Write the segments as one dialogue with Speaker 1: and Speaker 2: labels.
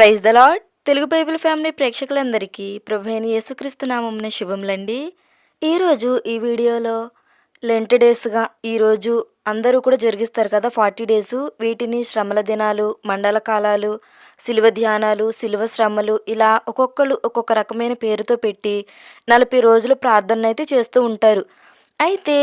Speaker 1: Praise the lord Telugu Bible family ప్రేక్షకులందరికీ ప్రభు యేసుక్రీస్తు నామమున శుభములండి. ఈరోజు ఈ వీడియోలో లెంట్ డేస్గా ఈరోజు అందరూ కూడా జరిగిస్తారు కదా ఫార్టీ డేస్. వీటిని శ్రమల దినాలు మండల కాలాలు శిలువ ధ్యానాలు శిలువ శ్రమలు ఇలా ఒక్కొక్కరు ఒక్కొక్క రకమైన పేరుతో పెట్టి నలభై రోజులు ప్రార్థన అయితే చేస్తూ ఉంటారు. అయితే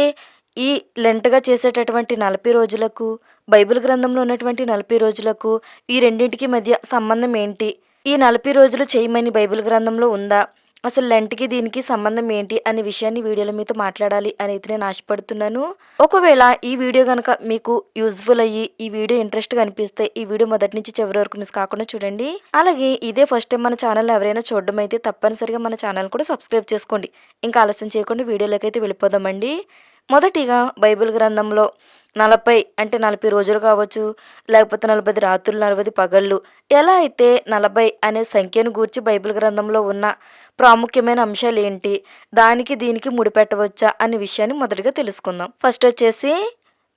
Speaker 1: ఈ లెంట్గా చేసేటటువంటి నలభై రోజులకు బైబిల్ గ్రంథంలో ఉన్నటువంటి నలభై రోజులకు ఈ రెండింటికి మధ్య సంబంధం ఏంటి? ఈ నలభై రోజులు చేయమని బైబిల్ గ్రంథంలో ఉందా? అసలు లెంట్కి దీనికి సంబంధం ఏంటి అనే విషయాన్ని వీడియోలో మీతో మాట్లాడాలి అని అయితే నేను ఆశపడుతున్నాను. ఒకవేళ ఈ వీడియో కనుక మీకు యూజ్ఫుల్ అయ్యి ఈ వీడియో ఇంట్రెస్ట్గా అనిపిస్తే ఈ వీడియో మొదటి నుంచి చివరి వరకు మిస్ కాకుండా చూడండి. అలాగే ఇదే ఫస్ట్ టైం మన ఛానల్ ఎవరైనా చూడడం అయితే తప్పనిసరిగా మన ఛానల్ కూడా సబ్స్క్రైబ్ చేసుకోండి. ఇంకా ఆలస్యం చేయకుండా వీడియోలోకి అయితే వెళ్ళిపోదామండి. మొదటిగా బైబిల్ గ్రంథంలో నలభై అంటే నలభై రోజులు కావచ్చు లేకపోతే నలభై రాత్రులు నలభై పగళ్ళు ఎలా అయితే నలభై అనే సంఖ్యను గూర్చి బైబిల్ గ్రంథంలో ఉన్న ప్రాముఖ్యమైన అంశాలు ఏంటి దానికి దీనికి ముడిపెట్టవచ్చా అనే విషయాన్ని మొదటిగా తెలుసుకుందాం. ఫస్ట్ వచ్చేసి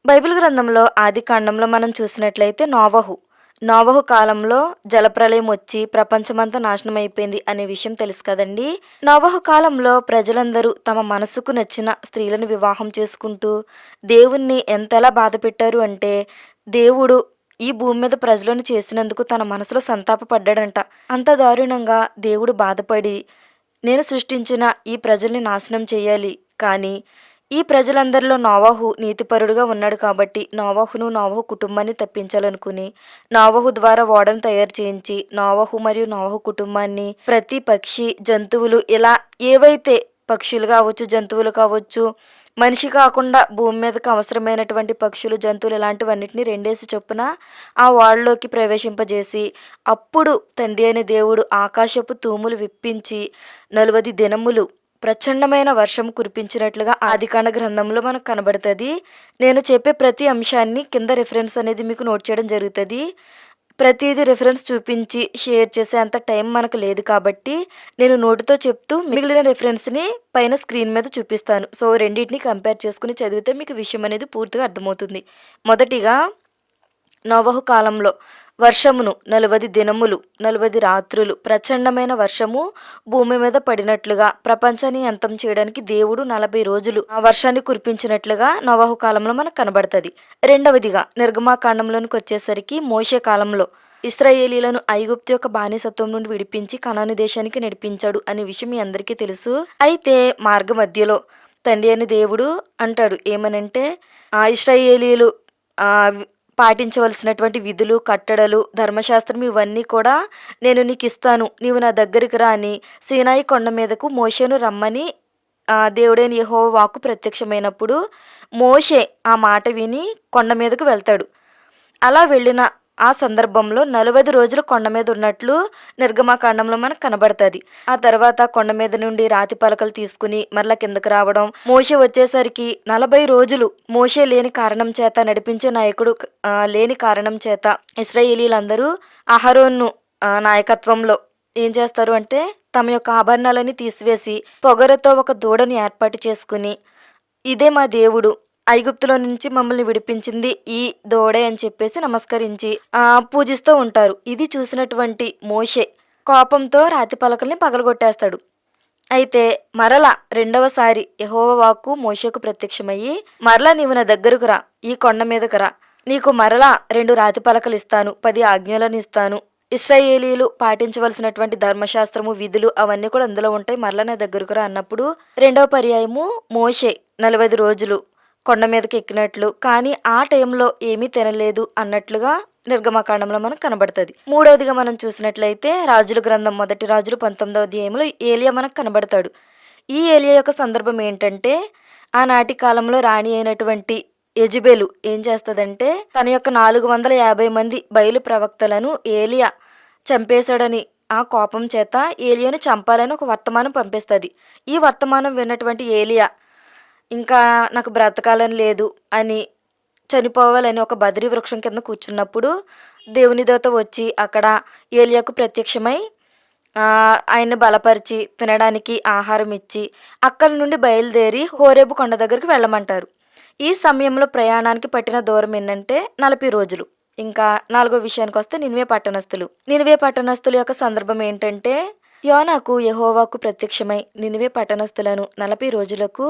Speaker 1: బైబిల్ గ్రంథంలో ఆది కాండంలో మనం చూసినట్లయితే నోవహు. నోవహు కాలంలో జలప్రలయం వచ్చి ప్రపంచమంతా నాశనం అయిపోయింది అనే విషయం తెలుసు కదండి. నోవహు కాలంలో ప్రజలందరూ తమ మనసుకు నచ్చిన స్త్రీలను వివాహం చేసుకుంటూ దేవుణ్ణి ఎంతలా బాధ పెట్టారు అంటే దేవుడు ఈ భూమి మీద ప్రజలను చేసినందుకు తన మనసులో సంతాపపడ్డాడంట అంత దారుణంగా దేవుడు బాధపడి నేను సృష్టించిన ఈ ప్రజల్ని నాశనం చేయాలి. కానీ ఈ ప్రజలందరిలో నోవాహు నీతిపరుడుగా ఉన్నాడు కాబట్టి నోవాహును నోవాహు కుటుంబాన్ని తప్పించాలనుకుని నోవాహు ద్వారా ఓడను తయారు చేయించి నోవాహు మరియు నోవాహు కుటుంబాన్ని ప్రతి పక్షి జంతువులు ఇలా ఏవైతే పక్షులు కావచ్చు జంతువులు కావచ్చు మనిషి కాకుండా భూమి మీదకు అవసరమైనటువంటి పక్షులు జంతువులు ఇలాంటివన్నిటిని రెండేసి చొప్పున ఆ వాళ్ళలోకి ప్రవేశింపజేసి అప్పుడు తండ్రి అనే దేవుడు ఆకాశపు తూములు విప్పించి నలువది దినములు ప్రచండమైన వర్షం కురిపించినట్లుగా ఆదికాండ గ్రంథంలో మనకు కనబడుతుంది. నేను చెప్పే ప్రతి అంశాన్ని కింద రిఫరెన్స్ అనేది మీకు నోట్ చేయడం జరుగుతుంది. ప్రతిదీ రిఫరెన్స్ చూపించి షేర్ చేసే అంత టైం మనకు లేదు కాబట్టి నేను నోటితో చెప్తూ మిగిలిన రిఫరెన్స్ని పైన స్క్రీన్ మీద చూపిస్తాను. సో రెండింటిని కంపేర్ చేసుకుని చదివితే మీకు విషయం అనేది పూర్తిగా అర్థమవుతుంది. మొదటిగా నవహు కాలంలో వర్షమును నలువది దినములు నలువది రాత్రులు ప్రచండమైన వర్షము భూమి మీద పడినట్లుగా ప్రపంచాన్ని అంతం చేయడానికి దేవుడు నలభై రోజులు ఆ వర్షాన్ని కురిపించినట్లుగా నవాహు కాలంలో మనకు కనబడుతుంది. రెండవదిగా నిర్గమాకాండంలోనికి వచ్చేసరికి మోషే కాలంలో ఇస్రాయేలీలను ఐగుప్తు యొక్క బానిసత్వం నుండి విడిపించి కనాను దేశానికి నడిపించాడు అనే విషయం మీ అందరికీ తెలుసు. అయితే మార్గ మధ్యలో తండ్రి అని దేవుడు అంటాడు ఏమనంటే ఆ ఇస్రాయేలీలు పాటించవలసినటువంటి విధులు కట్టడలు ధర్మశాస్త్రం ఇవన్నీ కూడా నేను నీకు ఇస్తాను. నీవు నా దగ్గరికి రా అని సీనాయి కొండ మీదకు మోషేను రమ్మని దేవుడైన యహో వాకు ప్రత్యక్షమైనప్పుడు మోషే ఆ మాట విని కొండ మీదకు వెళ్తాడు. అలా వెళ్ళిన ఆ సందర్భంలో నలభై రోజులు కొండ మీద ఉన్నట్లు నిర్గమాకాండంలో మనకు కనబడుతుంది. ఆ తర్వాత కొండ మీద నుండి రాతి పలకలు తీసుకుని మరలా కిందకు రావడం మోషే వచ్చేసరికి నలభై రోజులు మోషే లేని కారణం చేత నడిపించే నాయకుడు లేని కారణం చేత ఇస్రాయేలీలందరూ అహరోన్ను నాయకత్వంలో ఏం చేస్తారు అంటే తమ యొక్క ఆభరణాలని తీసివేసి పొగరతో ఒక దూడను ఏర్పాటు చేసుకుని ఇదే మా దేవుడు ఐగుప్తులో నుంచి మమ్మల్ని విడిపించింది ఈ దోడే అని చెప్పేసి నమస్కరించి ఆ పూజిస్తూ ఉంటారు. ఇది చూసినటువంటి మోషే కోపంతో రాతి పలకల్ని పగలగొట్టేస్తాడు. అయితే మరల రెండవసారి యహోవాకు వాక్కు మోషకు ప్రత్యక్షమయ్యి మరలా నీవు నా దగ్గరకు రా ఈ కొండ మీదకు రా. నీకు మరలా రెండు రాతి పలకలు ఇస్తాను పది ఆజ్ఞలను ఇస్తాను. ఇస్రాయేలీలు పాటించవలసినటువంటి ధర్మశాస్త్రము విధులు అవన్నీ కూడా అందులో ఉంటాయి. మరలా నా దగ్గరకు రా అన్నప్పుడు రెండవ పర్యాయము మోషే నలభై రోజులు కొండ మీదకి ఎక్కినట్లు. కానీ ఆ టైంలో ఏమీ తినలేదు అన్నట్లుగా నిర్గమకాండంలో మనకు కనబడుతుంది. మూడవదిగా మనం చూసినట్లయితే రాజుల గ్రంథం మొదటి రాజులు పంతొమ్మిదవ అధ్యాయంలో ఏలియా మనకు కనబడతాడు. ఈ ఏలియా యొక్క సందర్భం ఏంటంటే ఆనాటి కాలంలో రాణి అయినటువంటి ఎజిబెలు ఏం చేస్తుందంటే తన యొక్క నాలుగు వందల యాభై మంది బయలు ప్రవక్తలను ఏలియా చంపేశాడని ఆ కోపం చేత ఏలియాను చంపాలని ఒక వర్తమానం పంపిస్తుంది. ఈ వర్తమానం విన్నటువంటి ఏలియా ఇంకా నాకు బ్రతకాలని లేదు అని చనిపోవాలని ఒక బదిరి వృక్షం కింద కూర్చున్నప్పుడు దేవుని దేవత వచ్చి అక్కడ ఏలియాకు ప్రత్యక్షమై ఆయన్ని బలపరిచి తినడానికి ఆహారం ఇచ్చి అక్కడి నుండి బయలుదేరి హోరేబు కొండ దగ్గరికి వెళ్ళమంటారు. ఈ సమయంలో ప్రయాణానికి పట్టిన దూరం ఏంటంటే నలభై రోజులు. ఇంకా నాలుగో విషయానికి వస్తే నినివే పట్టణస్థులు. నినివే పట్టణస్థుల యొక్క సందర్భం ఏంటంటే యోనాకు యహోవాకు ప్రత్యక్షమై నినివే పట్టణస్థులను నలభై రోజులకు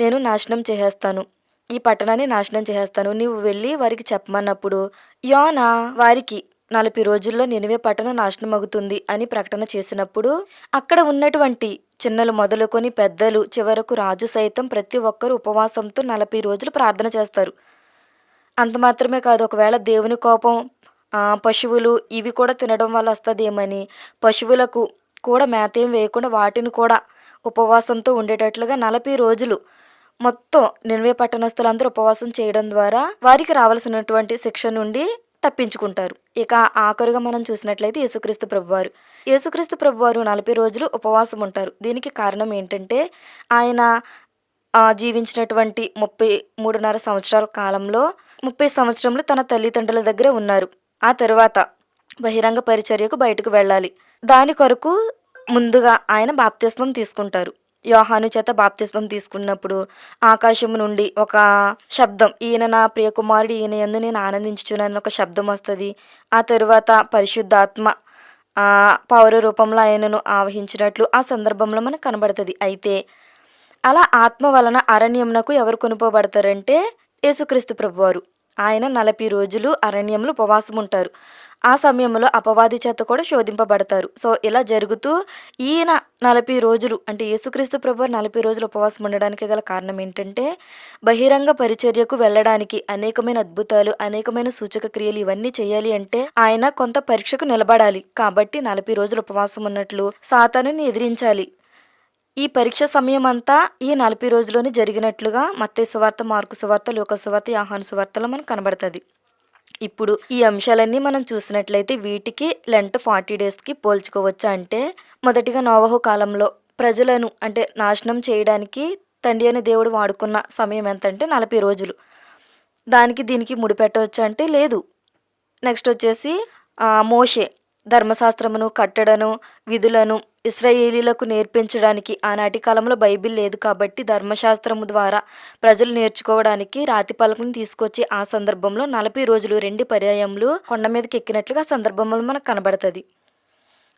Speaker 1: నేను నాశనం చేసేస్తాను. ఈ పట్టణాన్ని నాశనం చేసేస్తాను. నీవు వెళ్ళి వారికి చెప్పమన్నప్పుడు యోనా వారికి నలభై రోజుల్లో నినివే పట్టణం నాశనం అవుతుంది అని ప్రకటన చేసినప్పుడు అక్కడ ఉన్నటువంటి చిన్నలు మొదలుకొని పెద్దలు చివరకు రాజు సైతం ప్రతి ఒక్కరూ ఉపవాసంతో నలభై రోజులు ప్రార్థన చేస్తారు. అంత మాత్రమే కాదు ఒకవేళ దేవుని కోపం పశువులు ఇవి కూడా తినడం వల్ల వస్తుందేమని పశువులకు కూడా మేత ఏం వేయకుండా వాటిని కూడా ఉపవాసంతో ఉండేటట్లుగా నలభై రోజులు మొత్తం నిన్వే పట్టణస్తులందరూ ఉపవాసం చేయడం ద్వారా వారికి రావాల్సినటువంటి శిక్ష నుండి తప్పించుకుంటారు. ఇక ఆఖరుగా మనం చూసినట్లయితే యేసుక్రీస్తు ప్రభువారు. యేసుక్రీస్తు ప్రభువారు నలభై రోజులు ఉపవాసం ఉంటారు. దీనికి కారణం ఏంటంటే ఆయన జీవించినటువంటి ముప్పై మూడున్నర సంవత్సరాల కాలంలో ముప్పై సంవత్సరంలో తన తల్లిదండ్రుల దగ్గరే ఉన్నారు. ఆ తరువాత బహిరంగ పరిచర్యకు బయటకు వెళ్ళాలి. దాని కొరకు ముందుగా ఆయన బాప్తిస్వం తీసుకుంటారు. యోహాను చేత బాప్తిస్వం తీసుకున్నప్పుడు ఆకాశం నుండి ఒక శబ్దం ఈయన నా ప్రియకుమారుడు ఈయన ఎందు నేను ఆనందించుచున్నాను ఒక శబ్దం వస్తుంది. ఆ తరువాత పరిశుద్ధాత్మ పౌర రూపంలో ఆయనను ఆవహించినట్లు ఆ సందర్భంలో మనకు కనబడుతుంది. అయితే అలా ఆత్మ వలన అరణ్యమునకు ఎవరు కొనుకోబడతారంటే యేసుక్రీస్తు ప్రభువారు. ఆయన నలభై రోజులు అరణ్యంలో ఉపవాసం ఉంటారు ఆ సమయంలో అపవాది చేత కూడా శోధింపబడతారు. సో ఇలా జరుగుతూ ఈయన నలభై రోజులు అంటే యేసుక్రీస్తు ప్రభు నలభై రోజులు ఉపవాసం ఉండడానికి గల కారణం ఏంటంటే బహిరంగ పరిచర్యకు వెళ్ళడానికి అనేకమైన అద్భుతాలు అనేకమైన సూచక క్రియలు ఇవన్నీ చేయాలి అంటే ఆయన కొంత పరీక్షకు నిలబడాలి. కాబట్టి నలభై రోజులు ఉపవాసం ఉన్నట్లు సాతానుని ఎదిరించాలి. ఈ పరీక్ష సమయం అంతా ఈ నలభై రోజుల్లోనే జరిగినట్లుగా మత్తే సువార్త మార్కు సువార్త లోక సువార్త యాహాను సువార్తలో మనకు కనబడుతుంది. ఇప్పుడు ఈ అంశాలన్నీ మనం చూసినట్లయితే వీటికి లెంట్ ఫార్టీ డేస్కి పోల్చుకోవచ్చు అంటే మొదటిగా నోవహు కాలంలో ప్రజలను అంటే నాశనం చేయడానికి తండ్రి అనే దేవుడు వాడుకున్న సమయం ఎంత అంటే నలభై రోజులు. దానికి దీనికి ముడిపెట్టవచ్చు అంటే లేదు. నెక్స్ట్ వచ్చేసి మోషే. ధర్మశాస్త్రమును కట్టడను విధులను ఇస్రాయేలీలకు నేర్పించడానికి ఆనాటి కాలంలో బైబిల్ లేదు కాబట్టి ధర్మశాస్త్రము ద్వారా ప్రజలు నేర్చుకోవడానికి రాతి పలకను తీసుకొచ్చి ఆ సందర్భంలో నలభై రోజులు రెండు పర్యాయములు కొండ మీదకి ఎక్కినట్లుగా సందర్భంలో మనకు కనబడుతుంది.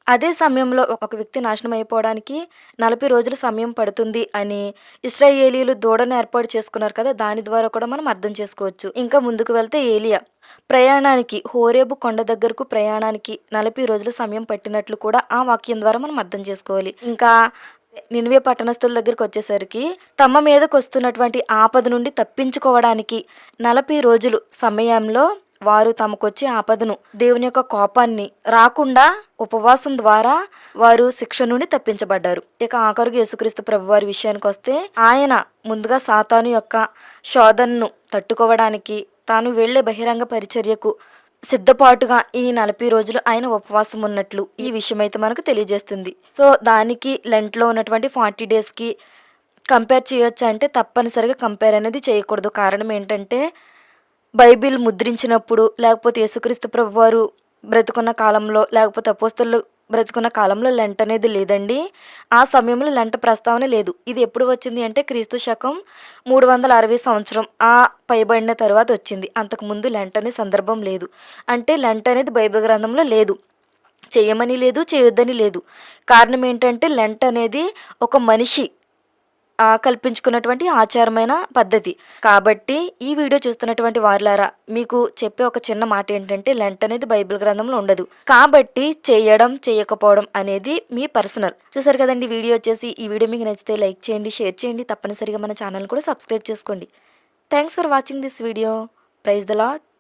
Speaker 1: అదే సమయంలో ఒక వ్యక్తి నాశనం అయిపోవడానికి నలభై రోజుల సమయం పడుతుంది అని ఇస్రాయేలీలు దూడను ఏర్పాటు చేసుకున్నారు కదా దాని ద్వారా కూడా మనం అర్థం చేసుకోవచ్చు. ఇంకా ముందుకు వెళ్తే ఏలియా. ప్రయాణానికి హోరేబు కొండ దగ్గరకు ప్రయాణానికి నలభై రోజుల సమయం పట్టినట్లు కూడా ఆ వాక్యం ద్వారా మనం అర్థం చేసుకోవాలి. ఇంకా నినివే పట్టణస్థుల దగ్గరికి వచ్చేసరికి తమ మీదకు వస్తున్నటువంటి ఆపద నుండి తప్పించుకోవడానికి నలభై రోజులు సమయంలో వారు తమకొచ్చే ఆపదను దేవుని యొక్క కోపాన్ని రాకుండా ఉపవాసం ద్వారా వారు శిక్ష నుండి తప్పించబడ్డారు. ఇక ఆఖరుగా యేసుక్రీస్తు ప్రభు వారి విషయానికి వస్తే ఆయన ముందుగా సాతాను యొక్క శోధనను తట్టుకోవడానికి తాను వెళ్ళే బహిరంగ పరిచర్యకు సిద్ధపాటుగా ఈ నలభై రోజులు ఆయన ఉపవాసం ఉన్నట్లు ఈ విషయం అయితే మనకు తెలియజేస్తుంది. సో దానికి లెంట్లో ఉన్నటువంటి ఫార్టీ డేస్కి కంపేర్ చేయొచ్చు అంటే తప్పనిసరిగా కంపేర్ అనేది చేయకూడదు. కారణం ఏంటంటే బైబిల్ ముద్రించినప్పుడు లేకపోతే యేసుక్రీస్తు ప్రభు వారు బ్రతుకున్న కాలంలో లేకపోతే అపోస్తలు బ్రతుకున్న కాలంలో లెంట్ అనేది లేదండి. ఆ సమయంలో లెంట ప్రస్తావన లేదు. ఇది ఎప్పుడు వచ్చింది అంటే క్రీస్తు శకం మూడు వందల అరవై సంవత్సరం. ఆ పైబడిన తర్వాత వచ్చింది. అంతకుముందు లెంట్ అనే సందర్భం లేదు. అంటే లెంట్ అనేది బైబిల్ గ్రంథంలో లేదు. చేయమని లేదు చేయొద్దని లేదు. కారణం ఏంటంటే లెంట్ అనేది ఒక మనిషి కల్పించుకున్నటువంటి ఆచారమైన పద్ధతి. కాబట్టి ఈ వీడియో చూస్తున్నటువంటి వారులారా మీకు చెప్పే ఒక చిన్న మాట ఏంటంటే లెంట్ అనేది బైబిల్ గ్రంథంలో ఉండదు. కాబట్టి చేయడం చేయకపోవడం అనేది మీ పర్సనల్. చూసారు కదండి వీడియో వచ్చేసి ఈ వీడియో మీకు నచ్చితే లైక్ చేయండి షేర్ చేయండి తప్పనిసరిగా మన ఛానల్ కూడా సబ్స్క్రైబ్ చేసుకోండి. Thanks for watching this video. Praise the lord